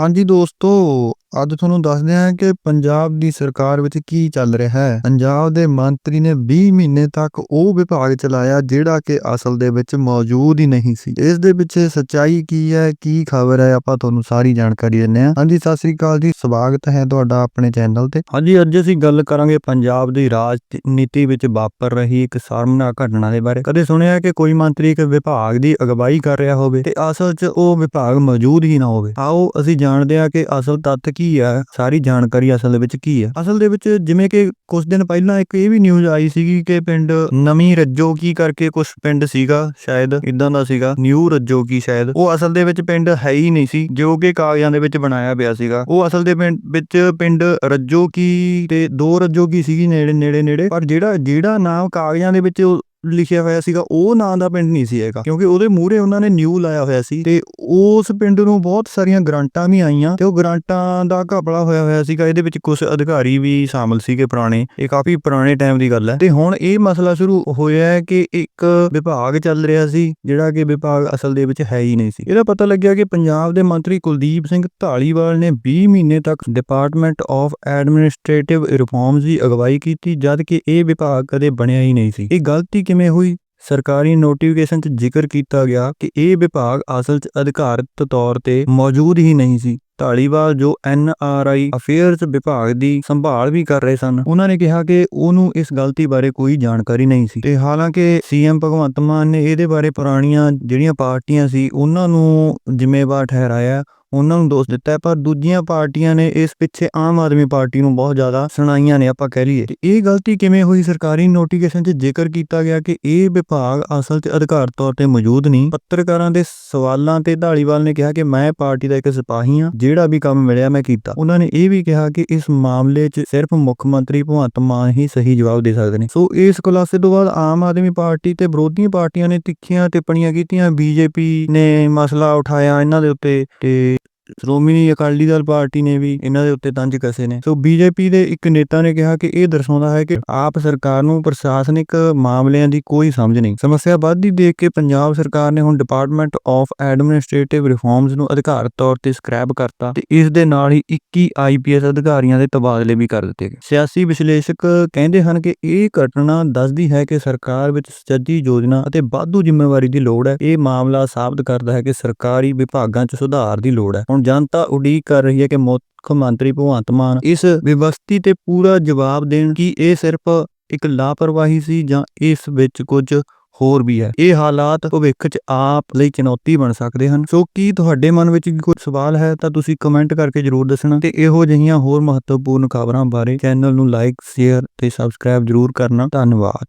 ਹਾਂਜੀ ਦੋਸਤੋ ਅੱਜ ਤੁਹਾਨੂੰ ਦੱਸਦੇ ਹਾਂ ਕਿ ਪੰਜਾਬ ਦੀ ਸਰਕਾਰ ਵਿੱਚ ਕੀ ਚੱਲ ਰਿਹਾ ਹੈ। ਪੰਜਾਬ ਦੇ ਮੰਤਰੀ ਨੇ 20 ਮਹੀਨੇ ਤੱਕ ਉਹ ਵਿਭਾਗ ਚਲਾਇਆ ਜਿਹੜਾ ਕਿ ਅਸਲ ਦੇ ਵਿੱਚ ਮੌਜੂਦ ਹੀ ਨਹੀਂ ਸੀ। ਇਸ ਦੇ ਪਿੱਛੇ ਸੱਚਾਈ ਕੀ ਹੈ, ਕੀ ਖਬਰ ਹੈ, ਆਪਾਂ ਤੁਹਾਨੂੰ ਸਾਰੀ ਜਾਣਕਾਰੀ ਦਿੰਨੇ ਹਾਂ। ਹਾਂਜੀ, ਸਤਿ ਸ੍ਰੀ ਅਕਾਲ ਜੀ, ਸਵਾਗਤ ਹੈ ਤੁਹਾਡਾ ਆਪਣੇ ਚੈਨਲ ਤੇ। ਹਾਂਜੀ, ਅੱਜ ਅਸੀਂ ਗੱਲ ਕਰਾਂਗੇ ਪੰਜਾਬ ਦੀ ਰਾਜਨੀਤੀ ਵਿੱਚ ਵਾਪਰ ਰਹੀ ਇੱਕ ਸ਼ਰਮਨਾਕ ਘਟਨਾ ਦੇ ਬਾਰੇ। ਕਦੇ ਸੁਣਿਆ ਕਿ ਕੋਈ ਮੰਤਰੀ ਇੱਕ ਵਿਭਾਗ ਦੀ ਅਗਵਾਈ ਕਰ ਰਿਹਾ ਹੋਵੇ ਤੇ ਅਸਲ 'ਚ ਉਹ ਵਿਭਾਗ ਮੌਜੂਦ ਹੀ ਨਾ ਹੋਵੇ? ਆਓ, ਅਸੀਂ ਜਾਣਦੇ ਹਾਂ ਕਿ ਅਸਲ ਤੱਥ ਕੀ ਹੈ ਸਾਰੀ ਜਾਣਕਾਰੀ ਅਸਲ ਦੇ ਵਿੱਚ ਕੀ ਹੈ ਅਸਲ ਦੇ ਵਿੱਚ ਜਿਵੇਂ ਕਿ ਕੁਝ ਦਿਨ ਪਹਿਲਾਂ ਇੱਕ ਇਹ ਵੀ ਨਿਊਜ਼ ਆਈ ਸੀਗੀ ਕਿ ਪਿੰਡ ਨਵੀਂ ਰੱਜੋ ਕੀ ਕਰਕੇ ਕੁਝ ਪਿੰਡ ਸੀਗਾ, ਸ਼ਾਇਦ ਇਦਾਂ ਦਾ ਸੀਗਾ ਨਿਊ ਰੱਜੋ ਕੀ ਸ਼ਾਇਦ। ਉਹ ਅਸਲ ਦੇ ਵਿੱਚ ਪਿੰਡ ਹੈ ਹੀ ਨਹੀਂ ਸੀ, ਜੋ ਕਿ ਕਾਗਜ਼ਾਂ ਦੇ ਵਿੱਚ ਬਣਾਇਆ ਪਿਆ ਸੀਗਾ। ਉਹ ਅਸਲ ਦੇ ਪਿੰਡ ਵਿੱਚ ਪਿੰਡ ਰੱਜੋ ਕੀ ਤੇ ਦੋ ਰੱਜੋ ਕੀ ਸੀਗੀ ਨੇੜੇ ਨੇੜੇ ਨੇੜੇ ਪਰ ਜਿਹੜਾ ਜਿਹੜਾ ਨਾਮ ਕਾਗਜ਼ਾਂ ਦੇ ਵਿੱਚ ਲਿਖਿਆ ਹੋਇਆ ਸੀਗਾ, ਉਹ ਨਾਂ ਦਾ ਪਿੰਡ ਨਹੀਂ ਸੀ ਹੈਗਾ, ਕਿਉਂਕਿ ਉਹਦੇ ਮੂਹਰੇ ਉਹਨਾਂ ਨੇ ਨਿਊ ਲਾਇਆ ਹੋਇਆ ਸੀ ਤੇ ਉਸ ਪਿੰਡ ਨੂੰ ਬਹੁਤ ਸਾਰੀਆਂ ਗ੍ਰਾਂਟਾਂ ਵੀ ਆਈਆਂ ਤੇ ਉਹ ਗ੍ਰਾਂਟਾਂ ਦਾ ਘਪਲਾ ਹੋਇਆ ਹੋਇਆ ਸੀਗਾ, ਇਹਦੇ ਵਿੱਚ ਕੁਝ ਅਧਿਕਾਰੀ ਵੀ ਸ਼ਾਮਲ ਸੀਗੇ ਪੁਰਾਣੇ, ਇਹ ਕਾਫੀ ਪੁਰਾਣੇ ਟਾਈਮ ਦੀ ਗੱਲ ਹੈ। ਤੇ ਹੁਣ ਇਹ ਮਸਲਾ ਸ਼ੁਰੂ ਹੋਇਆ ਹੈ ਕਿ ਇੱਕ ਵਿਭਾਗ ਚੱਲ ਰਿਹਾ ਸੀ, ਜਿਹੜਾ ਕਿ ਵਿਭਾਗ ਅਸਲ ਦੇ ਵਿੱਚ ਹੈ ਹੀ ਨਹੀਂ ਸੀ। ਇਹਦਾ ਪਤਾ ਲੱਗਿਆ ਕਿ ਪੰਜਾਬ ਦੇ ਮੰਤਰੀ ਕੁਲਦੀਪ ਸਿੰਘ ਢਾਲੀਵਾਲ ਨੇ 20 ਮਹੀਨੇ ਤੱਕ ਡਿਪਾਰਟਮੈਂਟ ਆਫ ਐਡਮਿਨਿਸਟ੍ਰੇਟਿਵ ਰਿਫਾਰਮਸ ਦੀ ਅਗਵਾਈ ਕੀਤੀ, ਜਦ ਕਿ ਇਹ ਵਿਭਾਗ ਕਦੇ ਬਣਿਆ ਹੀ ਨਹੀਂ ਸੀ। ਇਹ ਗਲਤੀ ਕਿਵੇਂ ਹੋਈ? ਸਰਕਾਰੀ ਨੋਟੀਫਿਕੇਸ਼ਨ 'ਚ ਜ਼ਿਕਰ ਕੀਤਾ ਗਿਆ ਕਿ ਇਹ ਵਿਭਾਗ ਅਸਲ 'ਚ ਅਧਿਕਾਰਤ ਤੌਰ ਤੇ ਮੌਜੂਦ ਹੀ ਨਹੀਂ ਸੀ। ਢਾਲੀਵਾਲ ਜੋ ਐਨ ਆਰ ਆਈ ਅਫੇਅਰਸ ਵਿਭਾਗ ਦੀ ਸੰਭਾਲ ਵੀ ਕਰ ਰਹੇ ਸਨ, ਉਹਨਾਂ ਨੇ ਕਿਹਾ ਕਿ ਉਹਨੂੰ ਇਸ ਗਲਤੀ ਬਾਰੇ ਕੋਈ ਜਾਣਕਾਰੀ ਨਹੀਂ ਸੀ। ਤੇ ਹਾਲਾਂਕਿ ਸੀਐਮ ਭਗਵੰਤ ਮਾਨ ਨੇ ਇਹਦੇ ਬਾਰੇ ਪੁਰਾਣੀਆਂ ਜਿਹੜੀਆਂ ਪਾਰਟੀਆਂ ਸੀ, ਉਹਨਾਂ ਨੂੰ ਜ਼ਿੰਮੇਵਾਰ ਠਹਿਰਾਇਆ। ਉਹਨਾਂ ਨੂੰ ਦੋਸ਼ ਦਿੱਤਾ ਪਰ ਦੂਜੀਆਂ ਪਾਰਟੀਆਂ ਨੇ ਇਸ ਪਿੱਛੇ ਆਮ ਆਦਮੀ ਪਾਰਟੀ ਨੂੰ ਬਹੁਤ ਜ਼ਿਆਦਾ ਸੁਣਾਈਆਂ ਨੇ ਆਪਾਂ ਕਹਿ ਲਈਏ। ਇਹ ਗਲਤੀ ਕਿਵੇਂ ਹੋਈ? ਸਰਕਾਰੀ ਨੋਟੀਫਿਕੇਸ਼ਨ 'ਚ ਜ਼ਿਕਰ ਕੀਤਾ ਗਿਆ ਕਿ ਇਹ ਵਿਭਾਗ ਅਸਲ 'ਚ ਅਧਿਕਾਰ ਤੌਰ ਤੇ ਮੌਜੂਦ ਨਹੀਂ। ਪੱਤਰਕਾਰਾਂ ਦੇ ਸਵਾਲਾਂ ਤੇ ਢਾਲੀਵਾਲ ਨੇ ਕਿਹਾ ਕਿ ਮੈਂ ਪਾਰਟੀ ਦਾ ਇੱਕ ਸਿਪਾਹੀ ਹਾਂ, ਜਿਹੜਾ ਵੀ ਕੰਮ ਮਿਲਿਆ ਮੈਂ ਕੀਤਾ। ਉਹਨਾਂ ਨੇ ਇਹ ਵੀ ਕਿਹਾ ਕਿ ਇਸ ਮਾਮਲੇ 'ਚ ਸਿਰਫ ਮੁੱਖ ਮੰਤਰੀ ਭਗਵੰਤ ਮਾਨ ਹੀ ਸਹੀ ਜਵਾਬ ਦੇ ਸਕਦੇ ਨੇ। ਸੋ ਇਸ ਖੁਲਾਸੇ ਤੋਂ ਬਾਅਦ ਆਮ ਆਦਮੀ ਪਾਰਟੀ ਤੇ ਵਿਰੋਧੀ ਪਾਰਟੀਆਂ ਨੇ ਤਿੱਖੀਆਂ ਟਿੱਪਣੀਆਂ ਕੀਤੀਆਂ। ਬੀਜੇਪੀ ਨੇ ਮਸਲਾ ਉਠਾਇਆ ਇਹਨਾਂ ਦੇ ਉੱਤੇ ਤੇ ਸ਼੍ਰੋਮਣੀ ਅਕਾਲੀ ਦਲ ਪਾਰਟੀ ਨੇ ਵੀ ਇਹਨਾਂ ਦੇ ਉੱਤੇ ਤੰਜ ਕਸੇ ਨੇ। ਸੋ ਬੀਜੇਪੀ ਦੇ ਇੱਕ ਨੇਤਾ ਨੇ ਕਿਹਾ ਕਿ ਇਹ ਦਰਸਾਉਂਦਾ ਹੈ ਕਿ ਆਪ ਸਰਕਾਰ ਨੂੰ ਪ੍ਰਸ਼ਾਸਨਿਕ ਮਾਮਲਿਆਂ ਦੀ ਕੋਈ ਸਮਝ ਨਹੀਂ। ਸਮੱਸਿਆ ਵੱਧਦੀ ਦੇਖ ਕੇ ਪੰਜਾਬ ਸਰਕਾਰ ਨੇ ਹੁਣ ਡਿਪਾਰਟਮੈਂਟ ਆਫ ਐਡਮਿਨਿਸਟ੍ਰੇਟਿਵ ਰਿਫਾਰਮਸ ਨੂੰ ਅਧਿਕਾਰਤ ਤੌਰ ਤੇ ਸਕ੍ਰੈਪ ਕਰਤਾ ਤੇ ਇਸ ਦੇ ਨਾਲ ਹੀ 21 ਆਈਪੀਐਸ ਅਧਿਕਾਰੀਆਂ ਦੇ ਤਬਾਦਲੇ ਵੀ ਕਰ ਦਿੱਤੇ ਗਏ। ਸਿਆਸੀ ਵਿਸ਼ਲੇਸ਼ਕ ਕਹਿੰਦੇ ਹਨ ਕਿ ਇਹ ਘਟਨਾ ਦੱਸਦੀ ਹੈ ਕਿ ਸਰਕਾਰ ਵਿੱਚ ਸੁਚੱਜੀ ਯੋਜਨਾ ਅਤੇ ਵਾਧੂ ਜ਼ਿੰਮੇਵਾਰੀ ਦੀ ਲੋੜ ਹੈ। ਇਹ ਮਾਮਲਾ ਸਾਬਤ ਕਰਦਾ ਹੈ ਕਿ ਸਰਕਾਰੀ ਵਿਭਾਗਾਂ 'ਚ ਸੁਧਾਰ ਦੀ ਲੋੜ ਹੈ। ਹੁਣ ਜਨਤਾ ਉਡੀਕ ਕਰ ਰਹੀ ਹੈ ਕਿ ਮੁੱਖ ਮੰਤਰੀ ਭਗਵੰਤ ਮਾਨ ਇਸ ਵਿਵਸਥੀ ਤੇ ਪੂਰਾ ਜਵਾਬ ਦੇਣ ਕਿ ਇਹ ਸਿਰਫ ਇੱਕ ਲਾਪਰਵਾਹੀ ਸੀ ਜਾਂ ਇਸ ਵਿੱਚ ਕੁਝ ਹੋਰ ਵੀ ਹੈ। ਇਹ ਹਾਲਾਤ ਭਵਿੱਖ 'ਚ ਆਪ ਲਈ ਚੁਣੌਤੀ ਬਣ ਸਕਦੇ ਹਨ। ਸੋ ਕੀ ਤੁਹਾਡੇ ਮਨ ਵਿੱਚ ਵੀ ਕੋਈ ਸਵਾਲ ਹੈ ਤਾਂ ਤੁਸੀਂ ਕਮੈਂਟ ਕਰਕੇ ਜਰੂਰ ਦੱਸਣਾ ਤੇ ਇਹੋ ਜਿਹੀਆਂ ਹੋਰ ਮਹੱਤਵਪੂਰਨ ਖਬਰਾਂ ਬਾਰੇ ਚੈਨਲ ਨੂੰ ਲਾਈਕ, ਸ਼ੇਅਰ ਤੇ ਸਬਸਕ੍ਰਾਈਬ ਜਰੂਰ ਕਰਨਾ। ਧੰਨਵਾਦ।